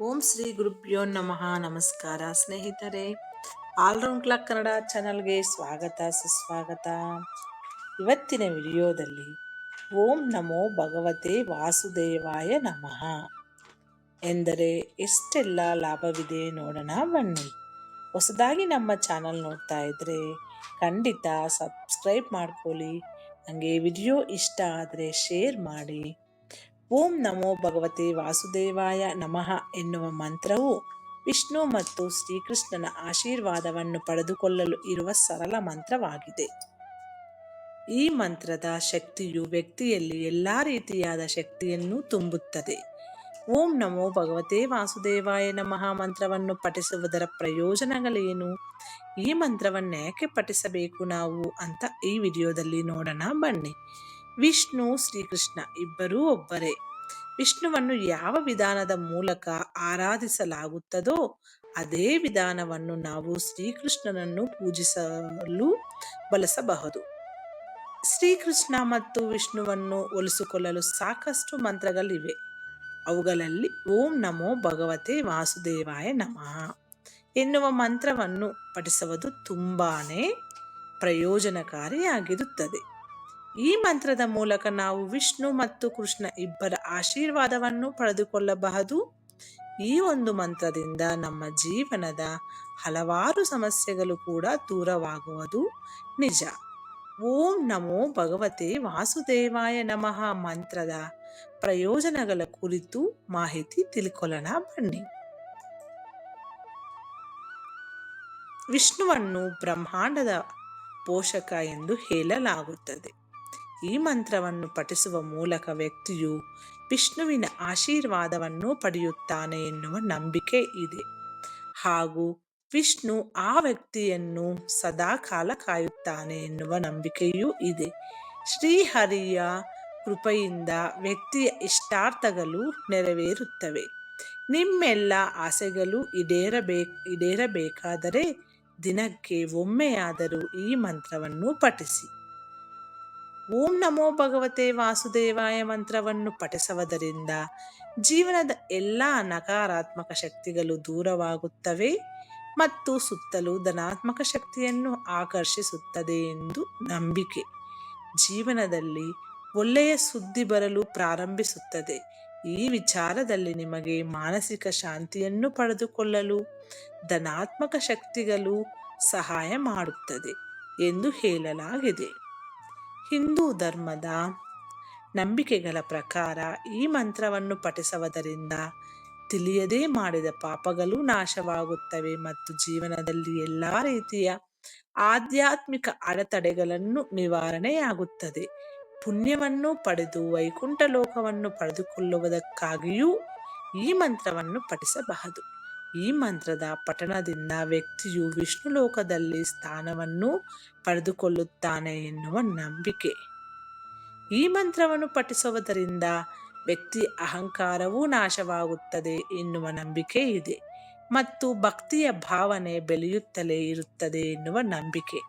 ಓಂ ಶ್ರೀ ಗುರುಭ್ಯೋ ನಮಃ. ನಮಸ್ಕಾರ ಸ್ನೇಹಿತರೆ ಆಲ್ರೌಂಡ್ ಕ್ಲಾಕ್ ಕನ್ನಡ ಚಾನಲ್ಗೆ ಸ್ವಾಗತ, ಸುಸ್ವಾಗತ. ಇವತ್ತಿನ ವಿಡಿಯೋದಲ್ಲಿ ಓಂ ನಮೋ ಭಗವತೆ ವಾಸುದೇವಾಯ ನಮಃ ಎಂದರೆ ಎಷ್ಟೆಲ್ಲ ಲಾಭವಿದೆ ನೋಡೋಣ ಬನ್ನಿ. ಹೊಸದಾಗಿ ನಮ್ಮ ಚಾನಲ್ ನೋಡ್ತಾ ಇದ್ರೆ ಖಂಡಿತ ಸಬ್ಸ್ಕ್ರೈಬ್ ಮಾಡ್ಕೊಳ್ಳಿ. ನನಗೆ ವಿಡಿಯೋ ಇಷ್ಟ ಆದರೆ ಶೇರ್ ಮಾಡಿ. ಓಂ ನಮೋ ಭಗವತೆ ವಾಸುದೇವಾಯ ನಮಃ ಎನ್ನುವ ಮಂತ್ರವು ವಿಷ್ಣು ಮತ್ತು ಶ್ರೀಕೃಷ್ಣನ ಆಶೀರ್ವಾದವನ್ನು ಪಡೆದುಕೊಳ್ಳಲು ಇರುವ ಸರಳ ಮಂತ್ರವಾಗಿದೆ. ಈ ಮಂತ್ರದ ಶಕ್ತಿಯು ವ್ಯಕ್ತಿಯಲ್ಲಿ ಎಲ್ಲ ರೀತಿಯಾದ ಶಕ್ತಿಯನ್ನು ತುಂಬುತ್ತದೆ. ಓಂ ನಮೋ ಭಗವತೆ ವಾಸುದೇವಾಯ ನಮಃ ಮಂತ್ರವನ್ನು ಪಠಿಸುವುದರ ಪ್ರಯೋಜನಗಳೇನು? ಈ ಮಂತ್ರವನ್ನು ಯಾಕೆ ಪಠಿಸಬೇಕು ನಾವು ಅಂತ ಈ ವಿಡಿಯೋದಲ್ಲಿ ನೋಡೋಣ ಬನ್ನಿ. ವಿಷ್ಣು ಶ್ರೀಕೃಷ್ಣ ಇಬ್ಬರೂ ಒಬ್ಬರೇ. ವಿಷ್ಣುವನ್ನು ಯಾವ ವಿಧಾನದ ಮೂಲಕ ಆರಾಧಿಸಲಾಗುತ್ತದೋ ಅದೇ ವಿಧಾನವನ್ನು ನಾವು ಶ್ರೀಕೃಷ್ಣನನ್ನು ಪೂಜಿಸಲು ಬಳಸಬಹುದು. ಶ್ರೀಕೃಷ್ಣ ಮತ್ತು ವಿಷ್ಣುವನ್ನು ಒಲಿಸಿಕೊಳ್ಳಲು ಸಾಕಷ್ಟು ಮಂತ್ರಗಳಿವೆ. ಅವುಗಳಲ್ಲಿ ಓಂ ನಮೋ ಭಗವತೆ ವಾಸುದೇವಾಯ ನಮಃ. ಎನ್ನುವ ಮಂತ್ರವನ್ನು ಪಠಿಸುವುದು ತುಂಬಾನೇ ಪ್ರಯೋಜನಕಾರಿಯಾಗಿರುತ್ತದೆ. ಈ ಮಂತ್ರದ ಮೂಲಕ ನಾವು ವಿಷ್ಣು ಮತ್ತು ಕೃಷ್ಣ ಇಬ್ಬರ ಆಶೀರ್ವಾದವನ್ನು ಪಡೆದುಕೊಳ್ಳಬಹುದು. ಈ ಒಂದು ಮಂತ್ರದಿಂದ ನಮ್ಮ ಜೀವನದ ಹಲವಾರು ಸಮಸ್ಯೆಗಳು ಕೂಡ ದೂರವಾಗುವುದು ನಿಜ. ಓಂ ನಮೋ ಭಗವತೆ ವಾಸುದೇವಾಯ ನಮಃ ಮಂತ್ರದ ಪ್ರಯೋಜನಗಳ ಕುರಿತು ಮಾಹಿತಿ ತಿಳ್ಕೊಳ್ಳೋಣ ಬನ್ನಿ. ವಿಷ್ಣುವನ್ನು ಬ್ರಹ್ಮಾಂಡದ ಪೋಷಕ ಎಂದು ಹೇಳಲಾಗುತ್ತದೆ. ಈ ಮಂತ್ರವನ್ನು ಪಠಿಸುವ ಮೂಲಕ ವ್ಯಕ್ತಿಯು ವಿಷ್ಣುವಿನ ಆಶೀರ್ವಾದವನ್ನು ಪಡೆಯುತ್ತಾನೆ ಎನ್ನುವ ನಂಬಿಕೆ ಇದೆ. ಹಾಗೂ ವಿಷ್ಣು ಆ ವ್ಯಕ್ತಿಯನ್ನು ಸದಾ ಕಾಲ ಕಾಯುತ್ತಾನೆ ಎನ್ನುವ ನಂಬಿಕೆಯೂ ಇದೆ. ಶ್ರೀಹರಿಯ ಕೃಪೆಯಿಂದ ವ್ಯಕ್ತಿಯ ಇಷ್ಟಾರ್ಥಗಳು ನೆರವೇರುತ್ತವೆ. ನಿಮ್ಮೆಲ್ಲ ಆಸೆಗಳು ಈಡೇರಬೇಕು ಈಡೇರಬೇಕಾದರೆ ದಿನಕ್ಕೆ ಒಮ್ಮೆಯಾದರೂ ಈ ಮಂತ್ರವನ್ನು ಪಠಿಸಿ. ಓಂ ನಮೋ ಭಗವತೆ ವಾಸುದೇವಾಯ ಮಂತ್ರವನ್ನು ಪಠಿಸುವುದರಿಂದ ಜೀವನದ ಎಲ್ಲ ನಕಾರಾತ್ಮಕ ಶಕ್ತಿಗಳು ದೂರವಾಗುತ್ತವೆ ಮತ್ತು ಸುತ್ತಲೂ ಧನಾತ್ಮಕ ಶಕ್ತಿಯನ್ನು ಆಕರ್ಷಿಸುತ್ತದೆ ಎಂದು ನಂಬಿಕೆ. ಜೀವನದಲ್ಲಿ ಒಳ್ಳೆಯ ಸುದ್ದಿ ಬರಲು ಪ್ರಾರಂಭಿಸುತ್ತದೆ. ಈ ವಿಚಾರದಲ್ಲಿ ನಿಮಗೆ ಮಾನಸಿಕ ಶಾಂತಿಯನ್ನು ಪಡೆದುಕೊಳ್ಳಲು ಧನಾತ್ಮಕ ಶಕ್ತಿಗಳು ಸಹಾಯ ಮಾಡುತ್ತದೆ ಎಂದು ಹೇಳಲಾಗಿದೆ. ಹಿಂದೂ ಧರ್ಮದ ನಂಬಿಕೆಗಳ ಪ್ರಕಾರ ಈ ಮಂತ್ರವನ್ನು ಪಠಿಸುವುದರಿಂದ ತಿಳಿಯದೇ ಮಾಡಿದ ಪಾಪಗಳು ನಾಶವಾಗುತ್ತವೆ ಮತ್ತು ಜೀವನದಲ್ಲಿ ಎಲ್ಲ ರೀತಿಯ ಆಧ್ಯಾತ್ಮಿಕ ಅಡೆತಡೆಗಳನ್ನು ನಿವಾರಣೆಯಾಗುತ್ತದೆ. ಪುಣ್ಯವನ್ನು ಪಡೆದು ವೈಕುಂಠ ಲೋಕವನ್ನು ಪಡೆದುಕೊಳ್ಳುವುದಕ್ಕಾಗಿಯೂ ಈ ಮಂತ್ರವನ್ನು ಪಠಿಸಬಹುದು. ಈ ಮಂತ್ರದ ಪಠಣದಿಂದ ವ್ಯಕ್ತಿಯು ವಿಷ್ಣು ಲೋಕದಲ್ಲಿ ಸ್ಥಾನವನ್ನು ಪಡೆದುಕೊಳ್ಳುತ್ತಾನೆ ಎನ್ನುವ ನಂಬಿಕೆ. ಈ ಮಂತ್ರವನ್ನು ಪಠಿಸುವುದರಿಂದ ವ್ಯಕ್ತಿ ಅಹಂಕಾರವೂ ನಾಶವಾಗುತ್ತದೆ ಎನ್ನುವ ನಂಬಿಕೆ ಇದೆ ಮತ್ತು ಭಕ್ತಿಯ ಭಾವನೆ ಬೆಳೆಯುತ್ತಲೇ ಇರುತ್ತದೆ ಎನ್ನುವ ನಂಬಿಕೆ.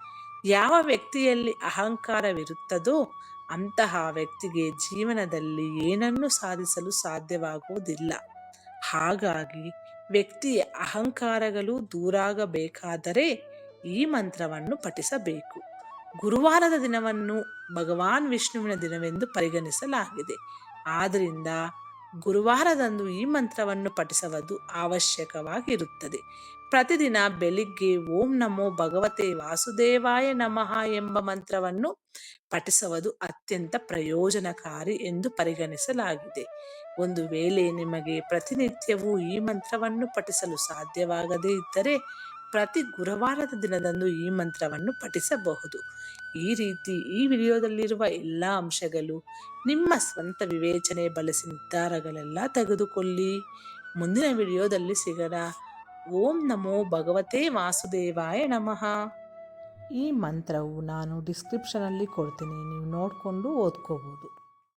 ಯಾವ ವ್ಯಕ್ತಿಯಲ್ಲಿ ಅಹಂಕಾರವಿರುತ್ತದೋ ಅಂತಹ ವ್ಯಕ್ತಿಗೆ ಜೀವನದಲ್ಲಿ ಏನನ್ನು ಸಾಧಿಸಲು ಸಾಧ್ಯವಾಗುವುದಿಲ್ಲ. ಹಾಗಾಗಿ ವ್ಯಕ್ತಿಯ ಅಹಂಕಾರಗಳು ದೂರಾಗಬೇಕಾದರೆ ಈ ಮಂತ್ರವನ್ನು ಪಠಿಸಬೇಕು. ಗುರುವಾರದ ದಿನವನ್ನು ಭಗವಾನ್ ವಿಷ್ಣುವಿನ ದಿನವೆಂದು ಪರಿಗಣಿಸಲಾಗಿದೆ. ಆದ್ದರಿಂದ ಗುರುವಾರದಂದು ಈ ಮಂತ್ರವನ್ನು ಪಠಿಸುವುದು ಅವಶ್ಯಕವಾಗಿರುತ್ತದೆ. ಪ್ರತಿದಿನ ಬೆಳಿಗ್ಗೆ ಓಂ ನಮೋ ಭಗವತೆ ವಾಸುದೇವಾಯ ನಮಃ ಎಂಬ ಮಂತ್ರವನ್ನು ಪಠಿಸುವುದು ಅತ್ಯಂತ ಪ್ರಯೋಜನಕಾರಿ ಎಂದು ಪರಿಗಣಿಸಲಾಗಿದೆ. ಒಂದು ವೇಳೆ ನಿಮಗೆ ಪ್ರತಿನಿತ್ಯವೂ ಈ ಮಂತ್ರವನ್ನು ಪಠಿಸಲು ಸಾಧ್ಯವಾಗದೇ ಇದ್ದರೆ ಪ್ರತಿ ಗುರುವಾರದ ದಿನದಂದು ಈ ಮಂತ್ರವನ್ನು ಪಠಿಸಬಹುದು. ಈ ರೀತಿ ಈ ವಿಡಿಯೋದಲ್ಲಿರುವ ಎಲ್ಲ ಅಂಶಗಳು ನಿಮ್ಮ ಸ್ವಂತ ವಿವೇಚನೆ ಬಳಸಿ ನಿರ್ಧಾರಗಳೆಲ್ಲ ತೆಗೆದುಕೊಳ್ಳಿ. ಮುಂದಿನ ವಿಡಿಯೋದಲ್ಲಿ ಸಿಗೋಣ. ಓಂ ನಮೋ ಭಗವತೆ ವಾಸುದೇವಾಯ ನಮಃ. ಈ ಮಂತ್ರವು ನಾನು ಡಿಸ್ಕ್ರಿಪ್ಷನಲ್ಲಿ ಕೊಡ್ತೀನಿ ನೀವು ನೋಡಿಕೊಂಡು ಓದ್ಕೋಬೋದು.